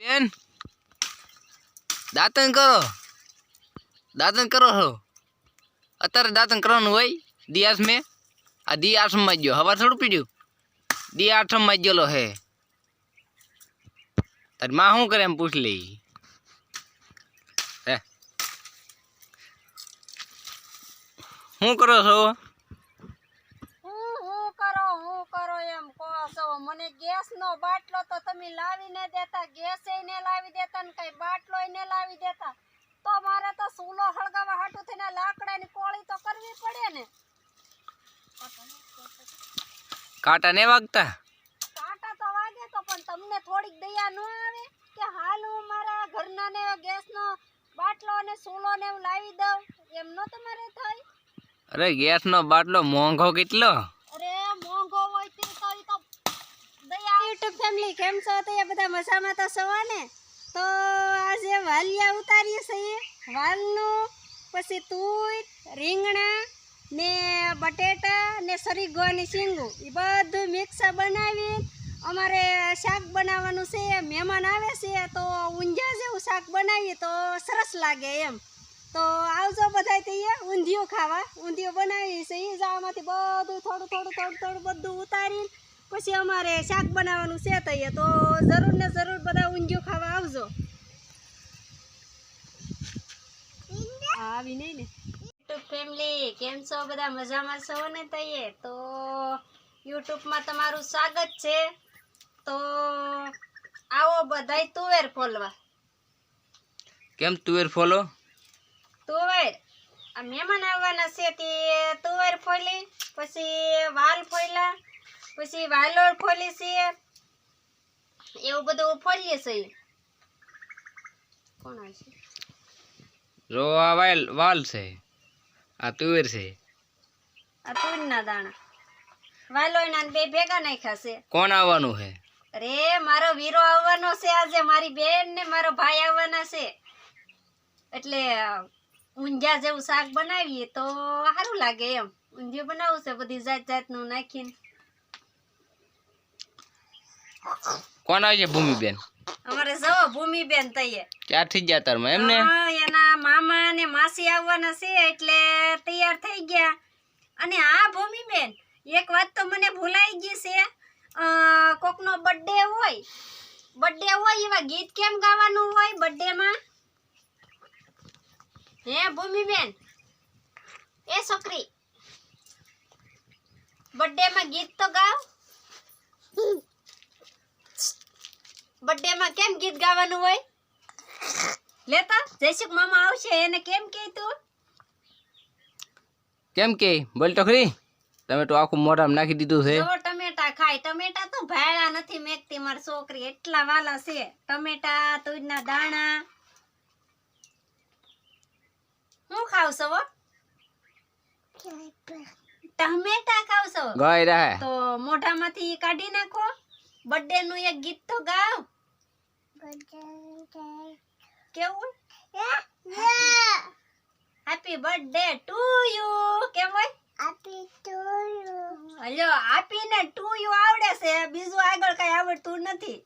બેન. દાંતન કરો. દાંતન કરો છો અત્યારે દાંતન કરવાનું હોય દિયાસ મેં આ દી આઠમાં જ ગયો. હવાર થોડું પીડ્યું. દી આઠમાં જ ગયેલો હે. તારી માં શું કરે એમ પૂછ લઈ હે. શું કરો છો હું હું કરો હું કરો એમ કહો છો મને ગેસ નો બાટલો તો તમે લાવીને દેતા ગેસ એને લાવી દેતા ને કઈ બાટલો એને લાવી દેતા. તો મારે તો સૂલો હળગાવા હાટું થઈને લાકડાની કોળી તો કરવી પડે ને. કાંટા ને વાગતા? કાંટા તો વાગે તો પણ તમને થોડીક દયા ન આવે કે હાલ હું મારા ઘરના ને ગેસ નો બાટલો ને સૂલો ને લાવી દઉં? એમ નો તમારે થાય? અરે ગેસનો બાટલો મોંઘો કેટલો અરે મોંઘો હોય તે તો ઈ તો દયા યુટ્યુબ ફેમિલી કેમ છો? તો એ બધા મજામાં તો છો ને? તો આજે વાલિયા ઉતારીએ છીએ. વાલનું, પછી તુર રીંગણા ને બટેટા ને સરીગવાની શીંગું. એ બધું મિક્સ બનાવી અમારે શાક બનાવવાનું છે, મહેમાન આવે છે, તો ઊંઝા જેવું શાક બનાવીએ તો સરસ લાગે એમ. તો આવજો બધા તઈએ ઊંધિયું ખાવા. ઊંધિયું બનાવી છે એ જામાંથી બધું થોડું થોડું થોડું થોડું બધું ઉતારીને પછી અમારે શાક બનાવવાનું છે તૈયાર તો જરૂર ને જરૂર બધા ઊંધિયું ખાવા આવજો. આવી નહીં ને? યુટ્યુબ ફેમિલી કેમ છો? બધા મજામાં છો ને તૈયે તો યુટ્યુબમાં તમારું સ્વાગત છે. તો આવો બધાય તુવેર ફોલવા. કેમ તુવેર ફોલો? તુવેર? આ મહેમાન આવવાના છે તે તુવેર ફોલી પછી વાલ ફોલ્યા પછી વાલોર ફોલી છે. એવું બધું ફોલીએ છે કોણ આવશે? જો આ વાલ વાલ છે. આ તુવેર છે. આ તુરના દાણા. વાલોયના ના બે ભેગા નાખ્યા છે. કોણ આવવાનું છે? અરે મારો વીરો આવવાનો છે આજે. મારી બેન ને મારો ભાઈ આવવાના છે. એટલે ઊંઝા જેવું શાક બનાવીએ તો સારું લાગે એમ. ઊંધિયું બનાવવું છે બધી જાત જાતનું નાખીને. કોણ આવશે ભૂમિબેન? અમારે જવો ભૂમિબેન તૈયાર ક્યારથી ગયા તારમાં એમને? એના મામા ને માસી આવવાના છે એટલે તૈયાર થઈ ગયા. અને આ ભૂમિબેન એક વાત તો મને ભૂલાઈ ગઈ છે. કોકનો બર્થડે હોય. બર્થડે હોય એવા ગીત કેમ ગાવાનું હોય બર્થડે માં? હે ભૂમિબેન? એ છોકરી બર્થડે માં ગીત તો ગાવ. બર્થડે માં કેમ ગીત ગાવાનું હોય? લેતા? જયસુખ મામા આવશે એને કેમ કે તું? કેમ કે? બોલ તો ખરી તમે તો આખું મોઢામાં નાખી દીધું છે. જો ટમેટા ખાય. ટમેટા તો ભાયડા નથી મેકતી મારી છોકરી. એટલા વાલા છે. ટમેટા તુજના દાણા. હું ખાવ છો? ટમેટા ખાવ છો? ગાય રહે તો મોઢામાંથી કાઢી નાખો. બર્થડે નું એક ગીત તો ગાવ. કેવું? હેપી બર્થડે ટુ યુ કેમ હોય? હલો આપીને ટુ યુ આવડે છે. બીજું આગળ કઈ આવડતું નથી.